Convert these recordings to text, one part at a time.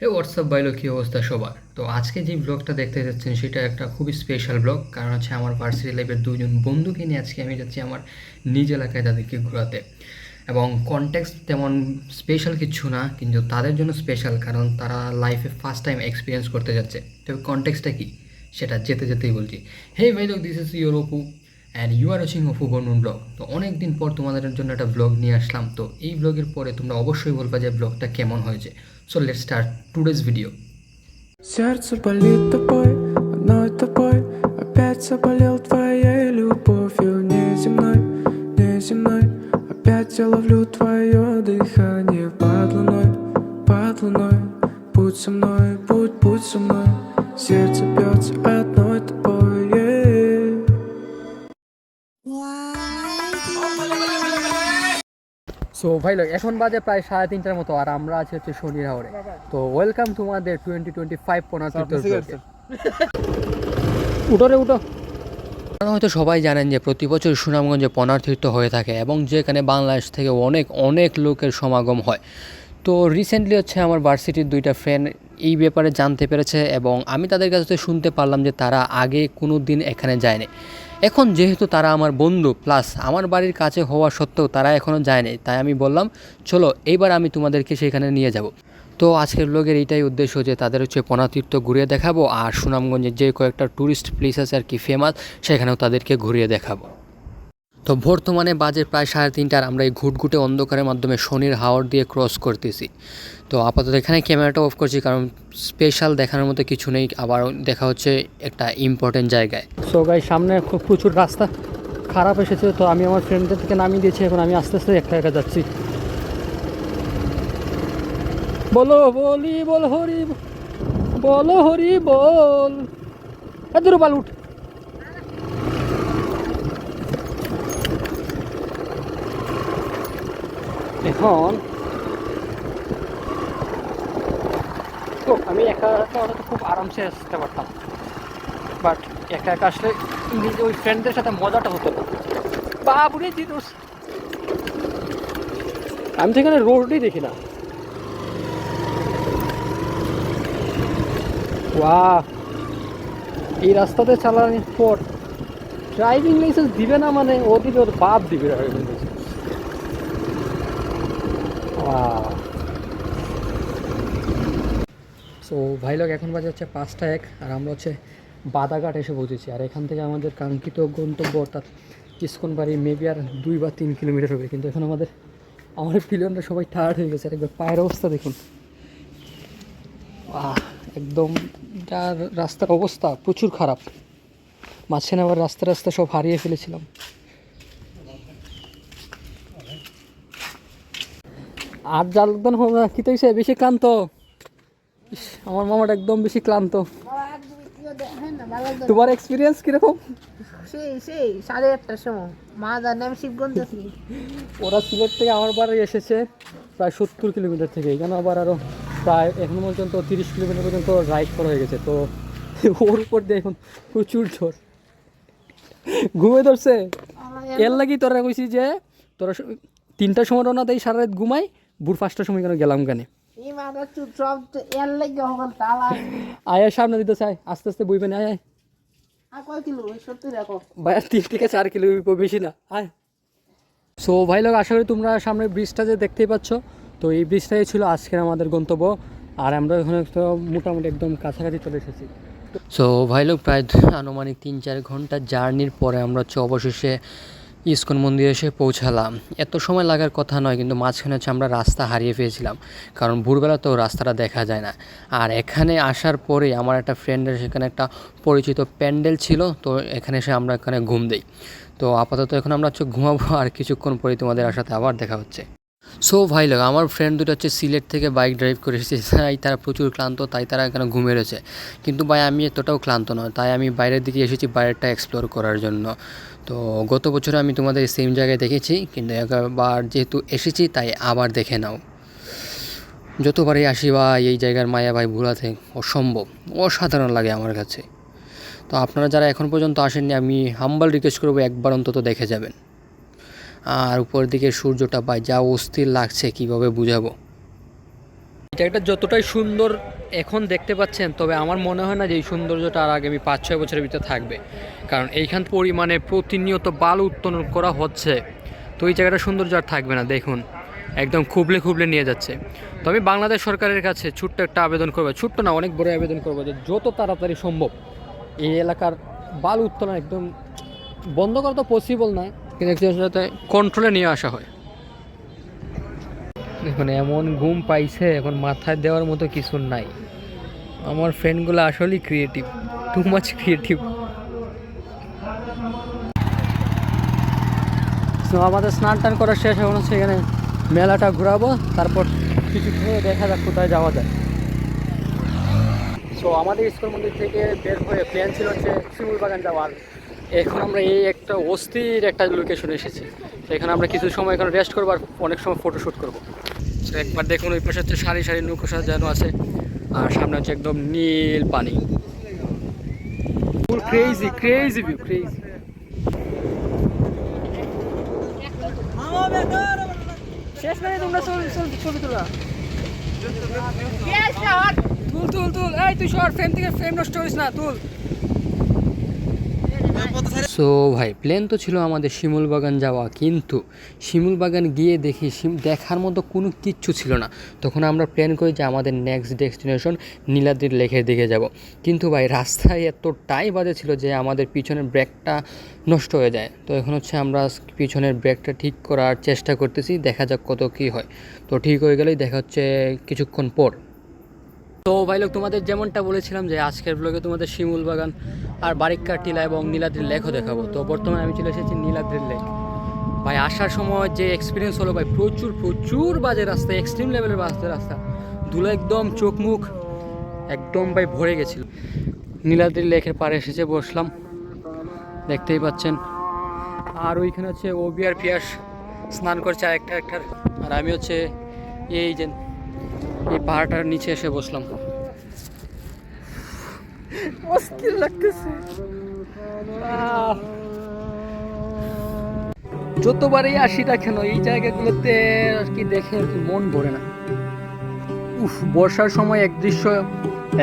হে WhatsApp বাইলো কী অবস্থা সবার? তো আজকে যে ব্লগটা দেখতে যাচ্ছেন, সেটা একটা খুবই স্পেশাল ব্লগ। কারণ হচ্ছে আমার ভার্সিটি লাইফের দুজন বন্ধুকে নিয়ে আজকে আমি যাচ্ছি আমার নিজ এলাকায় তাদেরকে ঘোরাতে। এবং কনটেক্সট তেমন স্পেশাল কিছু না, কিন্তু তাদের জন্য স্পেশাল কারণ তারা লাইফে ফার্স্ট টাইম এক্সপিরিয়েন্স করতে যাচ্ছে। তবে কনটেক্সটটা কী? সেটা যেতে যেতেই বলছি। হে ভাই লোক this is your Apu and you are watching Apu বর্ণন ব্লগ। তো অনেক দিন পর তোমাদের জন্য একটা ব্লগ নিয়ে আসলাম। তো এই ব্লগের পরে তোমরা অবশ্যই বলবা যে ব্লগটা কেমন হয়েছে। So let's start today's video. Сердце болит тобой, одной тобой, опять заболел твоей любовью неземной, неземной. Опять я ловлю твое дыхание под луной, под луной. Будь со мной, будь, будь со мной, сердце бьется ভাই লোক এখন বাজে প্রায় সাড়ে তিনটার মতো আর আমরা আছি হচ্ছে শনি হাওড়ে তো ওয়েলকাম তোমাদের টোয়েন্টি টোয়েন্টি ফাইভ পনেরো উঠো রে উঠো। আপনারা হয়তো সবাই জানেন যে প্রতি বছর সুনামগঞ্জে পনার্থীর্থ হয়ে থাকে এবং যেখানে বাংলাদেশ থেকে অনেক অনেক লোকের সমাগম হয়। তো রিসেন্টলি হচ্ছে আমার ভার্সিটির দুইটা ফ্রেন্ড এই ব্যাপারে জানতে পেরেছে এবং আমি তাদের কাছ শুনতে পারলাম যে তারা আগে কোনো দিন এখানে যায়নি। এখন যেহেতু তারা আমার বন্ধু প্লাস আমার বাড়ির কাছে হওয়া সত্ত্বেও তারা এখনও যায়নি। তাই আমি বললাম, চলো, এইবার আমি তোমাদেরকে সেখানে নিয়ে যাব। তো আজকের ব্লগের এইটাই উদ্দেশ্য যে তাদের হচ্ছে পনাতীর্থ ঘুরিয়ে দেখাবো আর সুনামগঞ্জের যে কয়েকটা ট্যুরিস্ট প্লেস আছে আর কি ফেমাস সেখানেও তাদেরকে ঘুরিয়ে দেখাবো। তো বর্তমানে বাজে প্রায় সাড়ে তিনটার আমরা এই ঘুটঘুটে অন্ধকারের মাধ্যমে শনির হাওয়ার দিয়ে ক্রস করতেছি। তো আপাতত এখানে ক্যামেরাটা অফ করছি কারণ স্পেশাল দেখানোর মতো কিছু নেই, আবার দেখা হচ্ছে একটা ইম্পর্টেন্ট জায়গায়। সো গাই সামনে খুব প্রচুর রাস্তা খারাপ এসেছে, তো আমি আমার ফ্রেন্ডদের থেকে নামিয়ে দিয়েছি, এখন আমি আস্তে আস্তে একা একা যাচ্ছি। বলো, বলি, বল, হরি, বলো, হরি, বল। এদুরু বাল, উঠ। এখন তো আমি একা একা তো খুব আরামসে আসতে পারতাম। বাট একা একা আসলে নিজে ওই ফ্রেন্ডদের সাথে মজাটা হতো না। বাবুরে জিদোস আমি তো এখানে রোডই দেখি না। ওয়াহ এই রাস্তাতে চালানোর পর ড্রাইভিং লাইসেন্স দিবে না মানে ও দিবে, ওর বাপ দিবে ড্রাইভিং লাইসেন্স সো ভাই লোক এখন বাজে হচ্ছে পাঁচটা এক, আর আমরা হচ্ছে বাদাঘাট এসে পৌঁছেছি। আর এখান থেকে আমাদের কাঙ্ক্ষিত গন্তব্য অর্থাৎ ইস্কন বাড়ি মেবি আর দুই বা তিন কিলোমিটার হবে। কিন্তু এখন আমাদের, আমার পিলিয়নটা সবাই টায়ার্ড হয়ে গেছে। আর একবার পায়ের অবস্থা দেখুন। একদম যার রাস্তার অবস্থা প্রচুর খারাপ। মাঝখানে আবার রাস্তা রাস্তা সব হারিয়ে ফেলেছিলাম। আর জালদান হবে না কি তো বেশি ক্লান্ত। আমার মামাটা একদম বেশি ক্লান্ত। তোমার এক্সপিরিয়েন্স কীরকম? সেই সেই সাড়ে আটটার সময়। মা জানে আমি শিবগঞ্জ আছি। ওরা সিলেট থেকে আমার বাড়ি এসেছে প্রায় সত্তর কিলোমিটার থেকে। এখানে আবার আরও প্রায় এখন পর্যন্ত তিরিশ কিলোমিটার পর্যন্ত রাইড করা হয়ে গেছে। তো ওর উপর দিয়ে এখন প্রচুর ঝড়। ঘুমে ধরছে। এর লাগি তোরা কইছি যে তোরা তিনটার সময় রওনা দেয় সারা রাত ঘুমাই ভোর পাঁচটার সময় কেন গেলাম কেন? আয়ের সামনে দিতে চাই। আস্তে আস্তে বইবেন আয় আয়। আর কিলো? সত্যি রাখো ভাই তিন থেকে চার কিলো বেশি না আয়। সো ভাই লোক আশা করি তোমরা সামনে ব্রিজটা যে দেখতেই পাচ্ছ তো এই ব্রিজটাই ছিল আজকের আমাদের গন্তব্য। আর আমরা এখানে তো মোটামুটি একদম কাছাকাছি চলে এসেছি। সো ভাই লোক প্রায় আনুমানিক তিন চার ঘণ্টা জার্নির পরে আমরা হচ্ছে অবশেষে ইস্কন মন্দিরে এসে পৌঁছালাম। এত সময় লাগার কথা নয়, কিন্তু মাঝখানে হচ্ছে আমরা রাস্তা হারিয়ে ফেলেছিলাম, কারণ ভোরবেলা তো রাস্তাটা দেখা যায় না। আর এখানে আসার পরে আমার একটা ফ্রেন্ডের সেখানে একটা পরিচিত প্যান্ডেল ছিল, তো এখানে এসে আমরা এখানে ঘুম দিই। তো আপাতত এখন আমরা হচ্ছে ঘুমাবো আর কিছুক্ষণ পরে তোমাদের সাথে আবার দেখা হচ্ছে। সো ভাই লোক আমার ফ্রেন্ড দুটো হচ্ছে সিলেট থেকে বাইক ড্রাইভ করে এসেছে। তাই তারা প্রচুর ক্লান্ত, তাই তারা এখানে ঘুমে রয়েছে। কিন্তু ভাই, আমি এতটাও ক্লান্ত নয়, তাই আমি বাইরের দিকে এসেছি বাইরেরটা এক্সপ্লোর করার জন্য। তো, গত বছর আমি তোমাদের সেম জায়গায় দেখেছি, কিন্তু একবার যেহেতু এসেছি, তাই আবার দেখে নাও। যতবারই আসি বা এই জায়গার মায়া ভাই ভুলাতে অসম্ভব, অসাধারণ লাগে আমার কাছে। তো আপনারা যারা এখন পর্যন্ত আসেননি, আমি হাম্বাল রিকোয়েস্ট করব একবার অন্তত দেখে যাবেন। আর উপর দিকে সূর্যটা পাই যা অস্থির লাগছে, কীভাবে বুঝাবো? জায়গাটা যতটাই সুন্দর এখন দেখতে পাচ্ছেন, তবে আমার মনে হয় না যে এই সৌন্দর্যটা আর আগামী পাঁচ, ছয় বছরের ভিতরে থাকবে। কারণ এইখান পরিমাণে প্রতিনিয়ত বালু উত্তোলন করা হচ্ছে, তো এই জায়গাটা সৌন্দর্য আর থাকবে না, দেখুন। একদম খুবলে খুবলে নিয়ে যাচ্ছে। তো আমি বাংলাদেশ সরকারের কাছে ছোট্ট একটা আবেদন করব, ছোট্ট না, অনেক বড় আবেদন করব যে যত তাড়াতাড়ি সম্ভব এই এলাকার বালু উত্তোলন একদম বন্ধ করা তো পসিবল না। যাতে কন্ট্রোলে নিয়ে আসা হয়। দেখুন এমন ঘুম পাইছে এখন মাথায় দেওয়ার মতো কিছু নাই। আমার ফ্রেন্ডগুলো আসলেই ক্রিয়েটিভ টু মাচ ক্রিয়েটিভ তো আমাদের স্নান টান করা শেষ এখন হচ্ছে এখানে মেলাটা ঘোরাবো তারপর কিছু খেয়ে দেখা যাক কোথায় যাওয়া যায়। সো আমাদের স্কুল মন্দির থেকে বের হয়ে প্ল্যান ছিল হচ্ছে শিমুল বাগান যাওয়ার। এখন আমরা এই একটা অস্থির একটা লোকেশনে এসেছি। তো এখানে আমরা কিছু সময় এখানে রেস্ট করব আর অনেক সময় ফটো ফটোশ্যুট করব। তো একবার দেখুন ওই পাশে হচ্ছে সারি সারি নৌকো সাজানো আছে আর সামনে হচ্ছে একদম নীল পানি। Full crazy crazy view crazy শেষ করে তোমরা ছবি তোলা। তুল তুল তুল। এই তুই শর্ট ফ্রেম থেকে ফ্রেম নষ্ট করিস না তুল। সো ভাই প্ল্যান তো ছিল আমাদের শিমুল বাগান যাওয়া, কিন্তু শিমুল বাগান গিয়ে দেখি দেখার মতো কোনো কিচ্ছু ছিল না। তখন আমরা প্ল্যান করি যে আমাদের নেক্সট ডেস্টিনেশন নীলাদ্রির লেকের দিকে যাব। কিন্তু ভাই, রাস্তায় এতটাই বাজে ছিল যে আমাদের পিছনের ব্রেকটা নষ্ট হয়ে যায়। তো এখন হচ্ছে আমরা পিছনের ব্রেকটা ঠিক করার চেষ্টা করতেছি, দেখা যাক কত কী হয়। তো ঠিক হয়ে গেলেই দেখা হচ্ছে কিছুক্ষণ পর। তো ভাই লোক, তোমাদের যেমনটা বলেছিলাম যে আজকের ব্লগে তোমাদের শিমুল বাগান আর বারিক্কা টিলা এবং নীলাদ্রির লেকও দেখাবো। তো বর্তমানে আমি চলে এসেছি নীলাদ্রির লেক। ভাই, আসার সময় যে এক্সপিরিয়েন্স হলো ভাই, প্রচুর প্রচুর বাজে রাস্তা এক্সট্রিম লেভেলের বাজে রাস্তা। ধুলো একদম চোখ মুখ একদম ভাই ভরে গেছিল। নীলাদ্রির লেকের পাড়ে এসেছে, বসলাম। দেখতেই পাচ্ছেন। আর ওইখানে হচ্ছে ওবি আর পিয়াস স্নান করছে আরেকটা একটার আর আমি হচ্ছে এই যে এই পাহাড়টার নিচে এসে বসলাম। অস্থির লাগতেছে। যতবারই আসি না কেন এই জায়গাগুলোতে আর কি দেখে আর কি মন ভরে না। উফ বর্ষার সময় এক দৃশ্য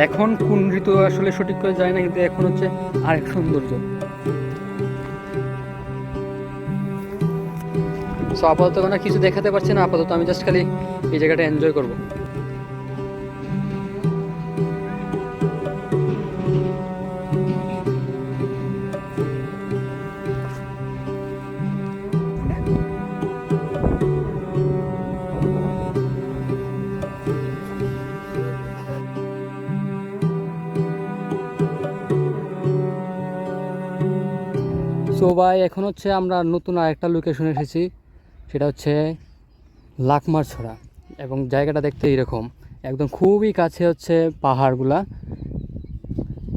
এখন কোন ঋতু আসলে সঠিক করে যায় না কিন্তু এখন হচ্ছে আরেক সৌন্দর্য। সো আপাতত এখন কিছু দেখাতে পারছি না আপাতত আমি জাস্ট খালি এই জায়গাটা এনজয় করব। সো ভাই এখন হচ্ছে আমরা নতুন আরেকটা লোকেশনে এসেছি। সেটা হচ্ছে লাকমার ছড়া। এবং জায়গাটা দেখতে এরকম একদম খুবই কাছে হচ্ছে পাহাড়গুলা।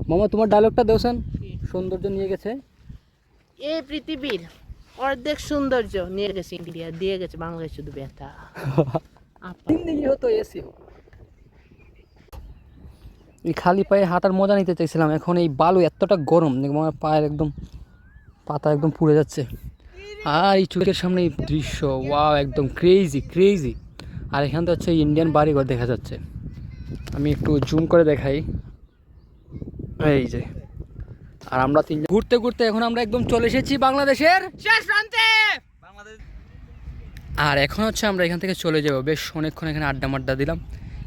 মামা তোমার ডায়লগটা দেওছেন সৌন্দর্য নিয়ে গেছে। এই পৃথিবীর অর্ধেক সৌন্দর্য নিয়ে গেছে ইন্ডিয়া দিয়ে গেছে বাংলাদেশ শুধু ব্যথা। জিন্দগি হতো এসি। এই খালি পায়ে হাঁটার মজা নিতে চাইছিলাম। এখন এই বালু এতটা গরম আমার পায়ের একদম পাতা একদম পুড়ে যাচ্ছে। আর এই চোখের সামনে এই দৃশ্য ওয়াও একদম ক্রেজি ক্রেজি আর এখান থেকে হচ্ছে ইন্ডিয়ান বাড়িঘর দেখা যাচ্ছে। আমি একটু জুম করে দেখাই। এই যে। আর আমরা তিন ঘুরতে ঘুরতে এখন আমরা একদম চলে এসেছি বাংলাদেশের শেষ প্রান্তে। আর এখন হচ্ছে আমরা এখান থেকে চলে যাব। বেশ অনেকক্ষণ এখানে আড্ডা মাড্ডা দিলাম।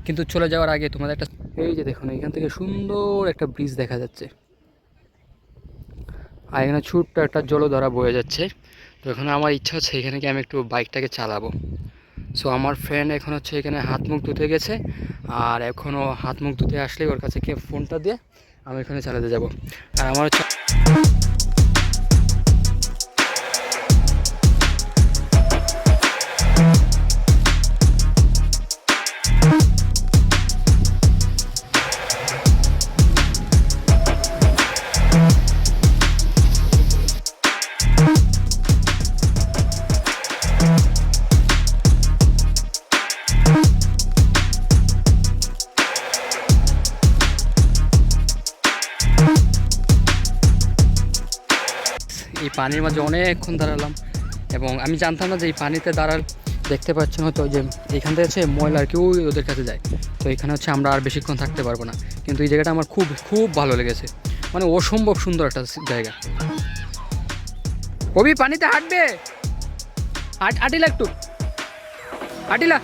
কিন্তু চলে যাওয়ার আগে তোমাদের একটা এই যে দেখুন, এখান থেকে সুন্দর একটা ব্রিজ দেখা যাচ্ছে। আর এখানে ছোট্ট একটা জলধারা বয়ে যাচ্ছে। তো এখানে আমার ইচ্ছা হচ্ছে এখানে গিয়ে আমি একটু বাইকটাকে চালাবো। সো আমার ফ্রেন্ড এখন হচ্ছে এখানে হাত মুখ ধুতে গেছে। আর এখনও হাত মুখ ধুতে আসলে ওর কাছে কে ফোনটা দিয়ে আমি এখানে চালাতে যাব। আর আমার হচ্ছে পানির মাঝে অনেকক্ষণ দাঁড়ালাম এবং আমি জানতাম না যে এই পানিতে দাঁড়াল। দেখতে পাচ্ছেন হয়তো যে এখান থেকে হচ্ছে ময়লা আর ওদের কাছে যায়। তো এখানে হচ্ছে আমরা আর বেশিক্ষণ থাকতে পারব না। কিন্তু এই জায়গাটা আমার খুব খুব ভালো লেগেছে। মানে অসম্ভব সুন্দর একটা জায়গা। কবি পানিতে হাঁটবে? হাট, হাঁটিলা একটু। হাঁটিলা?